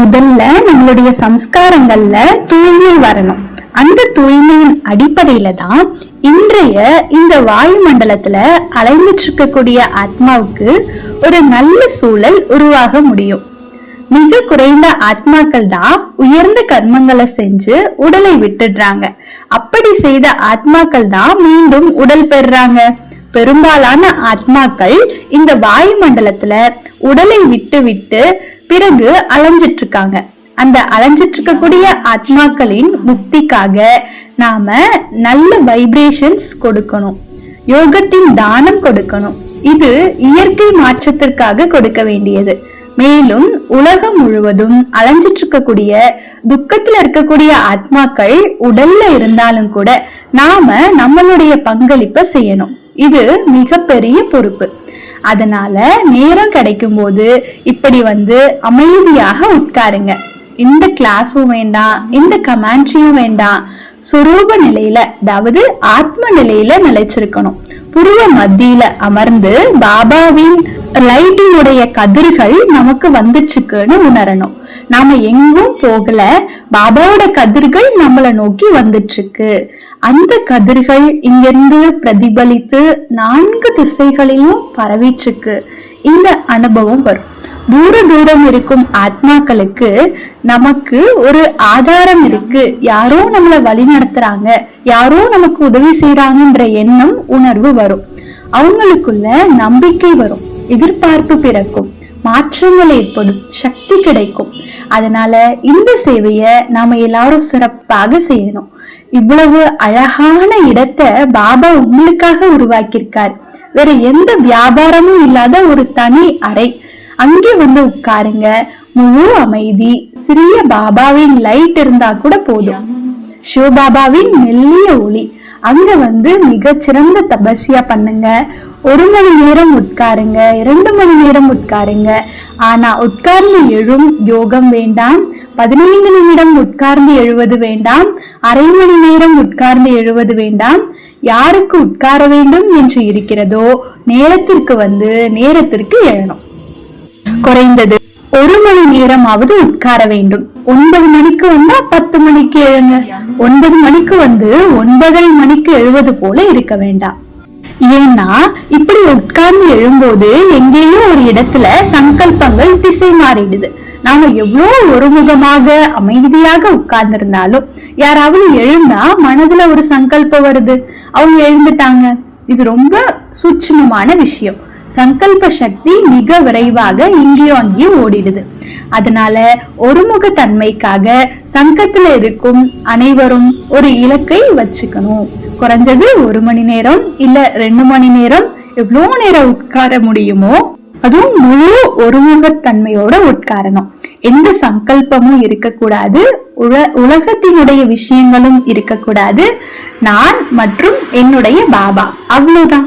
முதல்ல நம்மளுடைய சம்ஸ்காரங்கள்ல தூய்மை வரணும். அந்த தூய்மையின் அடிப்படையில தான் இன்றைய இந்த வாயுமண்டலத்துல அலைந்துட்டு இருக்கக்கூடிய ஆத்மாவுக்கு ஒரு நல்ல சூழல் உருவாக முடியும். மிக குறைந்த ஆத்மாக்கள் தான் உயர்ந்த கர்மங்களை செஞ்சு உடலை விட்டுடுறாங்க. அப்படி செய்த ஆத்மாக்கள் தான் மீண்டும் உடல் பெறுறாங்க. பெரும்பாலான ஆத்மாக்கள் இந்த வாயுமண்டலத்துல உடலை விட்டு விட்டு பிறகு அலைஞ்சிட்டு இருக்காங்க அந்த அலைஞ்சிட்டு இருக்கக்கூடிய ஆத்மாக்களின் முக்திக்காக நாம நல்ல வைப்ரேஷன்ஸ் கொடுக்கணும். யோகத்தின் தானம் கொடுக்கணும். இது இயற்கை மாற்றத்திற்காக கொடுக்க வேண்டியது. மேலும் உலகம் முழுவதும் அலைஞ்சிட்டு இருக்கக்கூடிய துக்கத்துல இருக்கக்கூடிய ஆத்மாக்கள் உடல்ல இருந்தாலும் கூட நாம நம்மளுடைய பங்களிப்பை செய்யணும். இது மிகப்பெரிய பொறுப்பு. அதனால நேரம் கிடைக்கும் போது இப்படி வந்து அமைதியாக உட்காருங்க. இந்த கிளாஸும் வேண்டாம் இந்த கமாண்ட்ரியும் வேண்டாம். சுரூப நிலையில அதாவது ஆத்ம நிலையில நிலைச்சிருக்கணும். புருவ மத்தியில அமர்ந்து பாபாவின் லைட்டினுடைய கதிர்கள் நமக்கு வந்துச்சுக்குன்னு உணரணும். நாம எங்கும் போகல. பாபாவோட கதிர்கள் நம்மளை நோக்கி வந்துட்டு இருக்கு அந்த கதிர்கள் இங்கிருந்து பிரதிபலித்து நான்கு திசைகளிலும் பரவிட்டு இருக்கு இந்த அனுபவம் வரும். தூர தூரம் இருக்கும் ஆத்மாக்களுக்கு நமக்கு ஒரு ஆதாரம் இருக்கு. யாரோ நம்மளை வழி நடத்துறாங்க. யாரோ நமக்கு உதவி செய்யறாங்கன்ற எண்ணம் உணர்வு வரும். அவங்களுக்குள்ள நம்பிக்கை வரும். எதிர்பார்ப்பு பிறக்கும். மாற்றங்கள் ஏற்படும் சக்தி கிடைக்கும். அதனால இந்த சேவையை நாம எல்லாரும் சிறப்பாக செய்யணும். இவ்வளவு அழகான இடத்தை பாபா உங்களுக்காக உருவாக்கியிருக்கார். வேற எந்த வியாபாரமும் இல்லாத ஒரு தனி அறை. அங்கே வந்து உட்காருங்க. முழு அமைதி. சிறிய பாபாவின் லைட் இருந்தா கூட போதும். சிவபாபாவின் மெல்லிய ஒளி. அங்க வந்து மிகச்சிறந்த தபசியா பண்ணுங்க. ஒரு மணி நேரம் உட்காருங்க. இரண்டு மணி நேரம் உட்காருங்க. ஆனா உட்கார்ந்து எழும் யோகம் வேண்டாம். பதினைந்து நிமிடம் உட்கார்ந்து எழுவது வேண்டாம். அரை மணி நேரம் உட்கார்ந்து எழுவது வேண்டாம். யாருக்கு உட்கார வேண்டும் என்று இருக்கிறதோ நேரத்திற்கு வந்து நேரத்திற்கு எழணும். குறைந்தது ஒரு மணி நேரமாவது உட்கார வேண்டும். ஒன்பது மணிக்கு வந்தா பத்து மணிக்கு வந்து ஒன்பதரை மணிக்கு எழுவது போல இருக்க வேண்டாம். ஏன்னா இப்படி உட்கார்ந்து எழும்போது எங்கேயோ ஒரு இடத்துல சங்கல்பங்கள் திசை மாறிடுது. நாம எவ்வளோ ஒருமுகமாக அமைதியாக உட்கார்ந்திருந்தாலும் யாராவது எழுந்தா மனதுல ஒரு சங்கல்பம் வருது. அவங்க எழுந்துட்டாங்க. இது ரொம்ப சூட்சுமமான விஷயம். சங்கல்ப சக்தி மிக விரைவாக இங்கேயும் ஓடிடுது. அதனால ஒருமுக தன்மைக்காக சங்கத்துல இருக்கும் அனைவரும் ஒரு இலக்கை வச்சுக்கணும். குறைஞ்சது ஒரு மணி நேரம் இல்ல ரெண்டு மணி நேரம் எவ்வளோ நேரம் உட்கார முடியுமோ அதுவும் முழு ஒருமுகத்தன்மையோட உட்காரணும். எந்த சங்கல்பமும் இருக்கக்கூடாது உல உலகத்தினுடைய விஷயங்களும் இருக்கக்கூடாது. நான் மற்றும் என்னுடைய பாபா அவ்வளோதான்